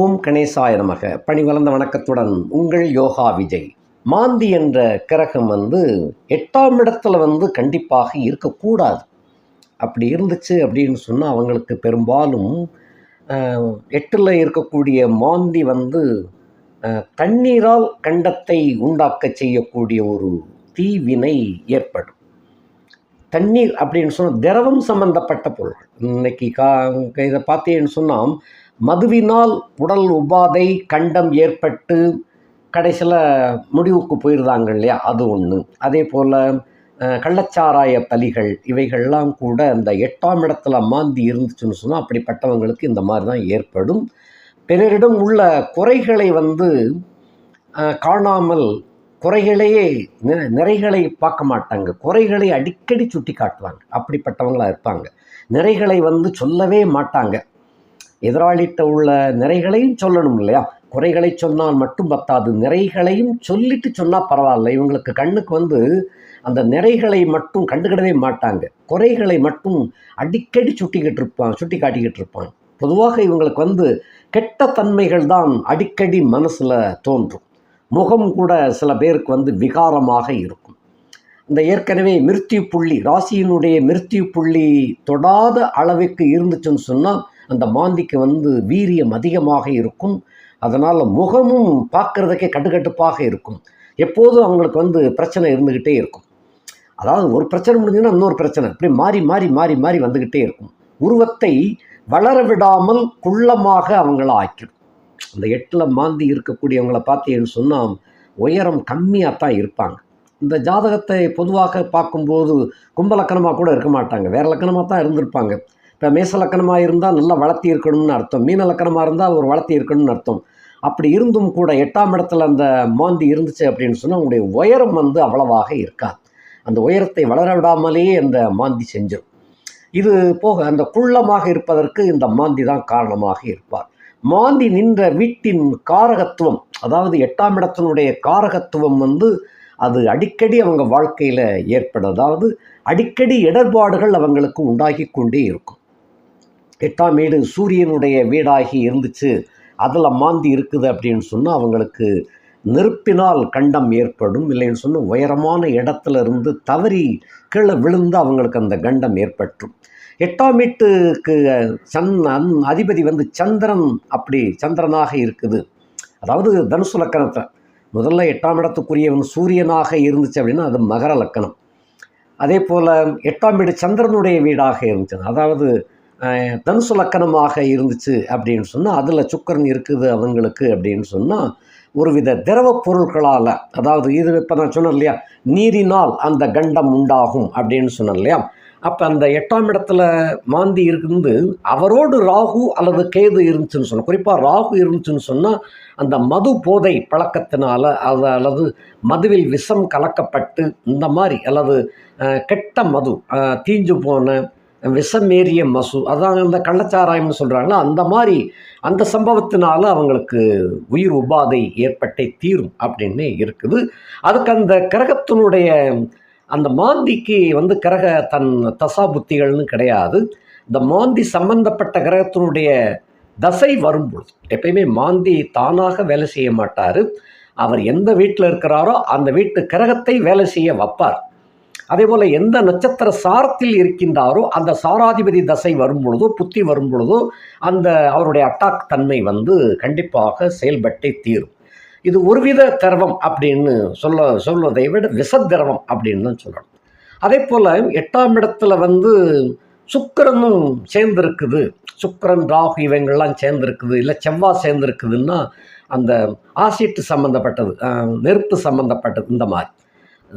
ஓம் கணேசாய நமக. பணி வளர்ந்த வணக்கத்துடன் உங்கள் யோகா விஜய். மாந்தி என்ற கிரகம் வந்து எட்டாம் இடத்துல வந்து கண்டிப்பாக இருக்கக்கூடாது. அப்படி இருந்துச்சு அப்படின்னு சொன்னால் அவங்களுக்கு பெரும்பாலும் எட்டில் இருக்கக்கூடிய மாந்தி வந்து தண்ணீரால் கண்டத்தை உண்டாக்க செய்யக்கூடிய ஒரு தீவினை ஏற்படும். தண்ணீர் அப்படின்னு சொன்னால் திரவம் சம்பந்தப்பட்ட பொருள். இன்னைக்கு கா இதை பார்த்தேன்னு சொன்னால் மதுவினால் உடல் உபாதை கண்டம் ஏற்பட்டு கடைசியில் முடிவுக்கு போயிருந்தாங்க இல்லையா? அது ஒன்று அதே போல் கள்ளச்சாராய பலிகள் இவைகள்லாம் கூட அந்த எட்டாம் இடத்துல மாந்தி இருந்துச்சுன்னு சொன்னால் அப்படிப்பட்டவங்களுக்கு இந்த மாதிரி தான் ஏற்படும். பிறரிடம் உள்ள குறைகளை வந்து காணாமல் குறைகளையே நிறைகளை பார்க்க மாட்டாங்க. குறைகளை அடிக்கடி சுட்டி காட்டுவாங்க அப்படிப்பட்டவங்களாக இருப்பாங்க. நிறைகளை வந்து சொல்லவே மாட்டாங்க. எதிராளிகிட்ட உள்ள நிறைகளையும் சொல்லணும் இல்லையா? குறைகளை சொன்னால் மட்டும் பத்தாது. நிறைகளையும் சொல்லிட்டு சொன்னால் பரவாயில்ல. இவங்களுக்கு கண்ணுக்கு வந்து அந்த நிறைகளை மட்டும் கண்டுக்கிடவே மாட்டாங்க. குறைகளை மட்டும் அடிக்கடி சுட்டிக்கிட்டு இருப்பான் சுட்டி காட்டிக்கிட்டு இருப்பான். பொதுவாக இவங்களுக்கு வந்து கெட்ட தன்மைகள் தான் அடிக்கடி மனசில் தோன்றும். முகம் கூட சில பேருக்கு வந்து விகாரமாக இருக்கும். இந்த ஏற்கனவே மிருத்யு புள்ளி ராசியினுடைய மிருத்யு புள்ளி தொடாத அளவுக்கு இருந்துச்சுன்னு சொன்னால் அந்த மாந்திக்கு வந்து வீரியம் அதிகமாக இருக்கும். அதனால் முகமும் பார்க்குறதுக்கே கட்டுக்கட்டுப்பாக இருக்கும். எப்போதும் அவங்களுக்கு வந்து பிரச்சனை இருந்துக்கிட்டே இருக்கும். அதாவது ஒரு பிரச்சனை முடிஞ்சுன்னா இன்னொரு பிரச்சனை. இப்படி மாறி மாறி மாறி மாறி வந்துக்கிட்டே இருக்கும். உருவத்தை வளர விடாமல் குள்ளமாக அவங்கள ஆக்கிடும். அந்த எட்டில் மாந்தி இருக்கக்கூடியவங்கள பார்த்தீங்கன்னு சொன்னால் உயரம் கம்மியாக தான் இருப்பாங்க. இந்த ஜாதகத்தை பொதுவாக பார்க்கும்போது கும்பலக்கணமாக கூட இருக்க மாட்டாங்க. வேறு லக்கணமாக தான் இருந்திருப்பாங்க. இப்போ மேச லக்கணமாக இருந்தால் நல்லா வளர்த்தி இருக்கணும்னு அர்த்தம். மீன லக்கணமாக இருந்தால் ஒரு வளர்த்தி இருக்கணும்னு அர்த்தம். அப்படி இருந்தும் கூட எட்டாம் இடத்துல அந்த மாந்தி இருந்துச்சு அப்படின்னு சொன்னால் உங்களுடைய உயரம் வந்து அவ்வளவாக இருக்காது. அந்த உயரத்தை வளர விடாமலேயே அந்த மாந்தி செஞ்சிடும் இது போக அந்த குள்ளமாக இருப்பதற்கு இந்த மாந்தி தான் காரணமாக இருப்பார். மாந்தி நின்ற வீட்டின் காரகத்துவம் அதாவது எட்டாம் இடத்தினுடைய காரகத்துவம் வந்து அது அடிக்கடி அவங்க வாழ்க்கையில் ஏற்படும். அதாவது அடிக்கடி இடர்பாடுகள் அவங்களுக்கு உண்டாகி கொண்டே இருக்கும். எட்டாம் வீடு சூரியனுடைய வீடாகி இருந்துச்சு. அதில் மாந்தி இருக்குது அப்படின்னு சொன்னால் அவங்களுக்கு நெருப்பினால் கண்டம் ஏற்படும். இல்லைன்னு சொன்னால் உயரமான இடத்துல இருந்து தவறி கீழே விழுந்து அவங்களுக்கு அந்த கண்டம் ஏற்பட்டுரும் எட்டாம் வீட்டுக்கு சன் அந் அதிபதி வந்து சந்திரன் அப்படி சந்திரனாக இருக்குது. அதாவது தனுசு லக்கணத்தை முதல்ல எட்டாம் இடத்துக்குரியவன் சூரியனாக இருந்துச்சு அப்படின்னா அது மகர லக்கணம். அதே போல் எட்டாம் வீடு சந்திரனுடைய வீடாக இருந்துச்சு. அதாவது தனுசு லக்கணமாக இருந்துச்சு அப்படின்னு சொன்னால் அதில் சுக்கரன் இருக்குது அவங்களுக்கு அப்படின்னு சொன்னால் ஒருவித திரவ பொருட்களால் அதாவது இது இப்போ நான் சொன்னேன் இல்லையா நீரினால் அந்த கண்டம் உண்டாகும் அப்படின்னு சொன்னேன் இல்லையா அப்போ அந்த எட்டாம் இடத்துல மாந்தி இருந்து அவரோடு ராகு அல்லது கேது இருந்துச்சுன்னு சொன்னால் குறிப்பாக ராகு இருந்துச்சுன்னு சொன்னால் அந்த மது போதை பழக்கத்தினால அது அல்லது மதுவில் விஷம் கலக்கப்பட்டு இந்த மாதிரி அல்லது கெட்ட மது தீஞ்சு போன விஷமேறிய மசு அதான் அந்த கள்ளச்சாராயம்னு சொல்கிறாங்களா அந்த மாதிரி அந்த சம்பவத்தினால அவங்களுக்கு உயிர் உபாதை ஏற்பட்டே தீரும் அப்படின்னு இருக்குது. அதுக்கு அந்த கிரகத்தினுடைய அந்த மாந்திக்கு வந்து கிரக தன் தசா புத்திகள்னு கிடையாது. இந்த மாந்தி சம்பந்தப்பட்ட கிரகத்தினுடைய தசை வரும்பொழுது எப்பயுமே மாந்தி தானாக வேலை செய்ய மாட்டார். அவர் எந்த வீட்டில் இருக்கிறாரோ அந்த வீட்டு கிரகத்தை வேலை செய்ய வைப்பார். அதே போல் எந்த நட்சத்திர சாரத்தில் இருக்கின்றாரோ அந்த சாராதிபதி தசை வரும் பொழுதோ புத்தி வரும் பொழுதோ அந்த அவருடைய அட்டாக் தன்மை வந்து கண்டிப்பாக செயல்பட்டே தீரும். இது ஒருவித திரவம் அப்படின்னு சொல்ல சொல்வதை விட விஷத்திரவம் அப்படின்னு தான் சொல்லணும். அதே போல் எட்டாம் இடத்துல வந்து சுக்கரனும் சேர்ந்துருக்குது. சுக்கரன் ராகு இவங்கள்லாம் சேர்ந்துருக்குது. இல்லை செவ்வாய் சேர்ந்துருக்குதுன்னா அந்த ஆசிட்டு சம்மந்தப்பட்டது நெருப்பு சம்மந்தப்பட்டது இந்த மாதிரி.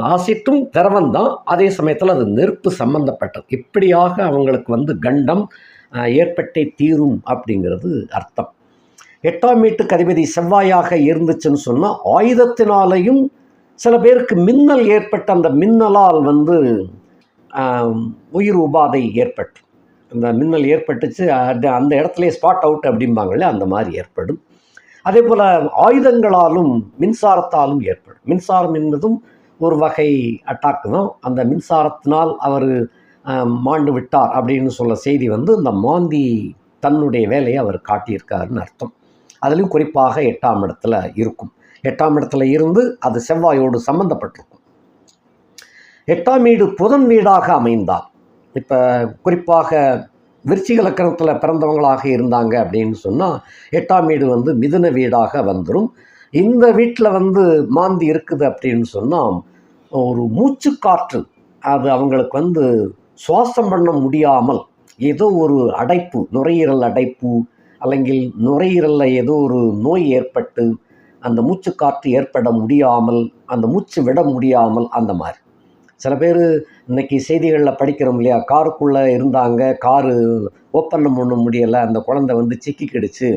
நாசிட்டும் திரவம் தான் அதே சமயத்தில் அது நெருப்பு சம்பந்தப்பட்டது. இப்படியாக அவங்களுக்கு வந்து கண்டம் ஏற்பட்டே தீரும் அப்படிங்கிறது அர்த்தம். எட்டாம் வீட்டுக்கு அதிபதி செவ்வாயாக இருந்துச்சுன்னு சொன்னால் ஆயுதத்தினாலையும் சில பேருக்கு மின்னல் ஏற்பட்ட அந்த மின்னலால் வந்து உயிர் உபாதை ஏற்பட்டு அந்த மின்னல் ஏற்பட்டுச்சு அது அந்த இடத்துலயே ஸ்பாட் அவுட் அப்படிம்பாங்களே அந்த மாதிரி ஏற்படும். அதே போல் ஆயுதங்களாலும் மின்சாரத்தாலும் ஏற்படும். மின்சாரம் என்பதும் ஒரு வகை அட்டாக் தான். அந்த மின்சாரத்தினால் அவர் மாண்டு விட்டார் அப்படின்னு சொல்ல செய்தி வந்து இந்த மாந்தி தன்னுடைய வேலையை அவர் காட்டியிருக்காருன்னு அர்த்தம். அதுலேயும் குறிப்பாக எட்டாம் இடத்துல இருக்கும். எட்டாம் இடத்துல இருந்து அது செவ்வாயோடு சம்பந்தப்பட்டிருக்கும். எட்டாம் வீடு புதன் வீடாக அமைந்தார். இப்போ குறிப்பாக விருச்சிக லக்கணத்தில் பிறந்தவங்களாக இருந்தாங்க அப்படின்னு சொன்னால் எட்டாம் வீடு வந்து மிதுன வீடாக வந்துடும் இந்த வீட்டில் வந்து மாந்தி இருக்குது அப்படின்னு சொன்னால் ஒரு மூச்சுக்காற்று. அது அவங்களுக்கு வந்து சுவாசம் பண்ண முடியாமல் ஏதோ ஒரு அடைப்பு நுரையீரல் அடைப்பு அல்லங்கில் நுரையீரலில் ஏதோ ஒரு நோய் ஏற்பட்டு அந்த மூச்சு காற்று ஏற்பட முடியாமல் அந்த மூச்சு விட முடியாமல் அந்த மாதிரி. சில பேர் இன்றைக்கி செய்திகளில் படிக்கிறோம் இல்லையா காருக்குள்ளே இருந்தாங்க காரு ஓப்பன் பண்ண முடியலை அந்த குழந்தை வந்து சிக்கி கிடச்சு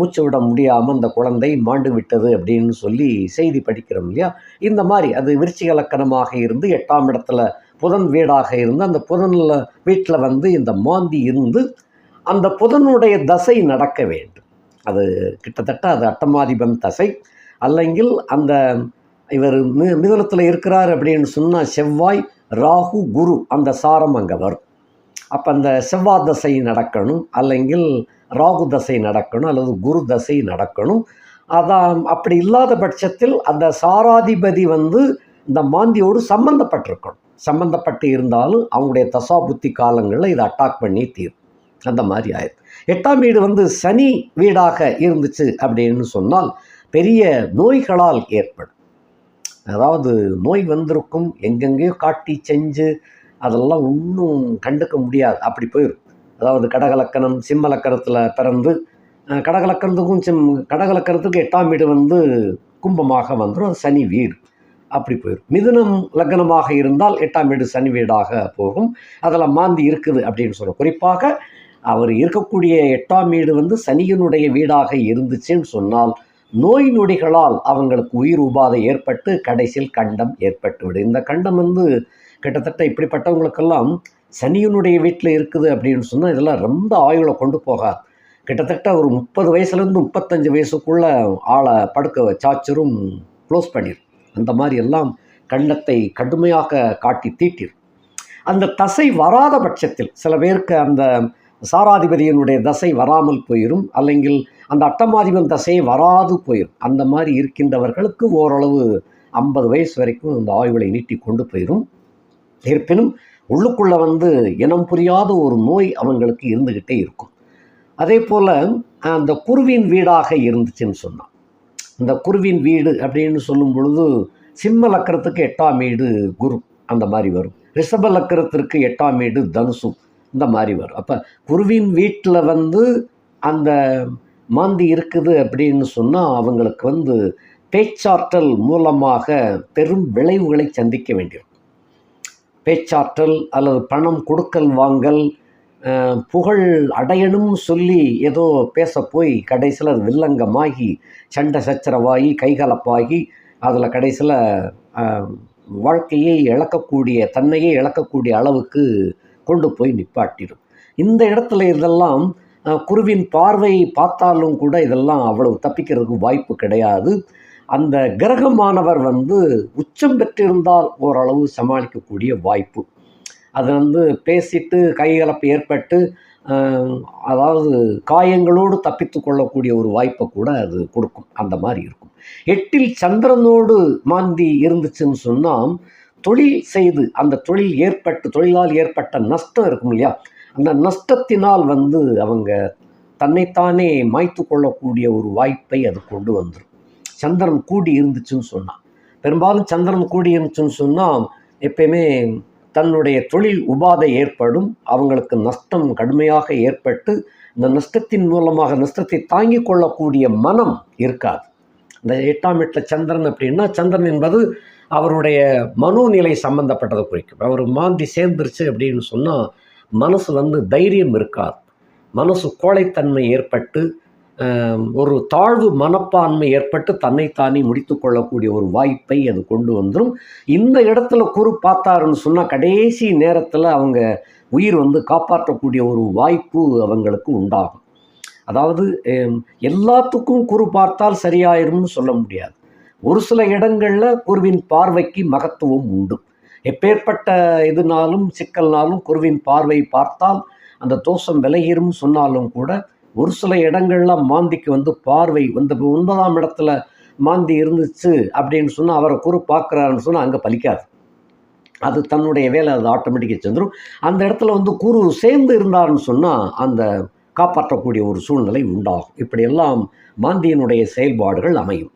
மூச்சு விட முடியாமல் அந்த குழந்தை மாண்டு விட்டது அப்படின்னு சொல்லி செய்தி படிக்கிறோம் இல்லையா? இந்த மாதிரி அது விருச்சிக லக்கணமாக இருந்து எட்டாம் இடத்துல புதன் வீடாக இருந்து அந்த புதனில் வீட்டில் வந்து இந்த மாந்தி இருந்து அந்த புதனுடைய தசை நடக்க வேண்டும். அது கிட்டத்தட்ட அது அட்டமாதிபன் தசை. அல்லங்கில் அந்த இவர் மி மிதுனத்தில் இருக்கிறார் அப்படின்னு சொன்னால் செவ்வாய் ராகு குரு அந்த சாரம் அங்கே வரும். அப்போ அந்த செவ்வாய் தசை நடக்கணும். அல்லங்கில் ராகு தசை நடக்கணும் அல்லது குரு தசை நடக்கணும். அதான் அப்படி இல்லாத பட்சத்தில் அந்த சாராதிபதி வந்து இந்த மாந்தியோடு சம்பந்தப்பட்டிருக்கணும். சம்பந்தப்பட்டு இருந்தாலும் அவங்களுடைய தசா புத்தி காலங்களில் இதை அட்டாக் பண்ணி தீரும். அந்த மாதிரி ஆயிடும் எட்டாம் வீடு வந்து சனி வீடாக இருந்துச்சு அப்படின்னு சொன்னால் பெரிய நோய்களால் ஏற்படும். அதாவது நோய் வந்திருக்கும் எங்கெங்கேயோ காட்டி செஞ்சு அதெல்லாம் ஒன்றும் கண்டுக்க முடியாது. அப்படி போயிடும் அதாவது கடகலக்கணம் சிம்ம லக்கணத்தில் பிறந்து கடகலக்கணத்துக்கும் சிம் கடகலக்கணத்துக்கு எட்டாம் வீடு வந்து கும்பமாக வந்துடும் அது சனி வீடு. அப்படி போயிடும் மிதுனம் லக்னமாக இருந்தால் எட்டாம் வீடு சனி வீடாக போகும். அதில் மாந்தி இருக்குது அப்படின்னு சொல்கிறோம் குறிப்பாக அவர் இருக்கக்கூடிய எட்டாம் வீடு வந்து சனியினுடைய வீடாக இருந்துச்சுன்னு சொன்னால் நோய் நொடிகளால் அவங்களுக்கு உயிர் உபாதை ஏற்பட்டு கடைசியில் கண்டம் ஏற்பட்டுவிடும். இந்த கண்டம் வந்து கிட்டத்தட்ட இப்படிப்பட்டவங்களுக்கெல்லாம் சனியினுடைய வீட்டில் இருக்குது அப்படின்னு சொன்னால் இதெல்லாம் ரொம்ப ஆயுளை கொண்டு போகாது. கிட்டத்தட்ட ஒரு முப்பது வயசுலேருந்து முப்பத்தஞ்சு வயசுக்குள்ளே ஆளை படுக்க சாச்சரும் க்ளோஸ் பண்ணிடும் அந்த மாதிரி எல்லாம் கண்ணத்தை கடுமையாக காட்டி தீட்டிடும் அந்த தசை வராத பட்சத்தில் சில பேருக்கு அந்த சாராதிபதியினுடைய தசை வராமல் போயிடும் அல்லங்கில் அந்த அட்டமாதிபன் தசை வராது போயிடும் அந்த மாதிரி இருக்கின்றவர்களுக்கு ஓரளவு ஐம்பது வயசு வரைக்கும் அந்த ஆய்வுகளை நீட்டி கொண்டு போயிடும் இருப்பினும் உள்ளுக்குள்ளே வந்து இனம் புரியாத ஒரு நோய் அவங்களுக்கு இருந்துக்கிட்டே இருக்கும். அதே போல் அந்த குருவின் வீடாக இருந்துச்சுன்னு சொன்னான். இந்த குருவின் வீடு அப்படின்னு சொல்லும் பொழுது சிம்ம லக்கரத்துக்கு எட்டாம் வீடு குரு அந்த மாதிரி வரும். ரிஷப லக்கரத்திற்கு எட்டாம் வீடு தனுசும் இந்த மாதிரி வரும். அப்போ குருவின் வீட்டில் வந்து அந்த மாந்தி இருக்குது அப்படின்னு சொன்னால் அவங்களுக்கு வந்து பேச்சாற்றல் மூலமாக பெரும் விளைவுகளை சந்திக்க வேண்டியிருக்கும். பேச்சாற்றல் அல்லது பணம் கொடுக்கல் வாங்கல் புகழ் அடையணும் சொல்லி ஏதோ பேச போய் கடைசியில் அது வில்லங்கமாகி சண்டை சச்சரவாகி கைகலப்பாகி அதில் கடைசியில் வாழ்க்கையை இழக்கக்கூடிய தன்னையே இழக்கக்கூடிய அளவுக்கு கொண்டு போய் நிப்பாட்டிடும். இந்த இடத்துல இதெல்லாம் குருவின் பார்வை பார்த்தாலும் கூட இதெல்லாம் அவ்வளவு தப்பிக்கிறதுக்கு வாய்ப்பு கிடையாது. அந்த கிரகமானவர் வந்து உச்சம் பெற்றிருந்தால் ஓரளவு சமாளிக்கக்கூடிய வாய்ப்பு. அது வந்து பேசிட்டு கைகலப்பு ஏற்பட்டு அதாவது காயங்களோடு தப்பித்து கொள்ளக்கூடிய ஒரு வாய்ப்பை கூட அது கொடுக்கும். அந்த மாதிரி இருக்கும். எட்டில் சந்திரனோடு மாந்தி இருந்துச்சுன்னு சொன்னால் தொழில் செய்து அந்த தொழில் ஏற்பட்டு தொழிலால் ஏற்பட்ட நஷ்டம் இருக்கும் இல்லையா? அந்த நஷ்டத்தினால் வந்து அவங்க தன்னைத்தானே மாய்த்து கொள்ளக்கூடிய ஒரு வாய்ப்பை அது கொண்டு வந்துடும் சந்திரன் கூடி இருந்துச்சுன்னு சொன்னான். பெரும்பாலும் சந்திரன் கூடி இருந்துச்சுன்னு சொன்னால் எப்பயுமே தன்னுடைய தொழில் உபாதை ஏற்படும் அவங்களுக்கு நஷ்டம் கடுமையாக ஏற்பட்டு இந்த நஷ்டத்தின் மூலமாக நஷ்டத்தை தாங்கிக் கொள்ளக்கூடிய மனம் இருக்காது. இந்த எட்டாம் எட்டில் சந்திரன் அப்படின்னா சந்திரன் என்பது அவருடைய மனோநிலை சம்பந்தப்பட்டதை குறிக்கும். அவர் மாந்தி சேர்ந்துருச்சு அப்படின்னு சொன்னால் மனசு வந்து தைரியம் இருக்காது. மனசு கோழைத்தன்மை ஏற்பட்டு ஒரு தாழ்வு மனப்பான்மை ஏற்பட்டு தன்னைத்தானே முடித்து கொள்ளக்கூடிய ஒரு வாய்ப்பை அது கொண்டு வந்துடும் இந்த இடத்துல குரு பார்த்தாருன்னு சொன்னால் கடைசி நேரத்தில் அவங்க உயிர் வந்து காப்பாற்றக்கூடிய ஒரு வாய்ப்பு அவங்களுக்கு உண்டாகும். அதாவது எல்லாத்துக்கும் குரு பார்த்தால் சரியாயிரும்னு சொல்ல முடியாது. ஒரு சில இடங்களில் குருவின் பார்வைக்கு மகத்துவம் உண்டு. எப்பேற்பட்ட இதுனாலும் சிக்கல்னாலும் குருவின் பார்வை பார்த்தால் அந்த தோஷம் விலகிரும் சொன்னாலும் கூட ஒரு சில இடங்கள்லாம் மாந்திக்கு வந்து பார்வை வந்து ஒன்பதாம் இடத்துல மாந்தி இருந்துச்சு அப்படின்னு சொன்னால் அவரை குறு பார்க்குறாருன்னு சொன்னால் அங்கே பலிக்காது. அது தன்னுடைய வேலை அது ஆட்டோமேட்டிக்காக செஞ்சிடும் அந்த இடத்துல வந்து குரு சேர்ந்து இருந்தாருன்னு சொன்னால் அந்த காப்பாற்றக்கூடிய ஒரு சூழ்நிலை உண்டாகும். இப்படியெல்லாம் மாந்தியினுடைய செயல்பாடுகள் அமையும்.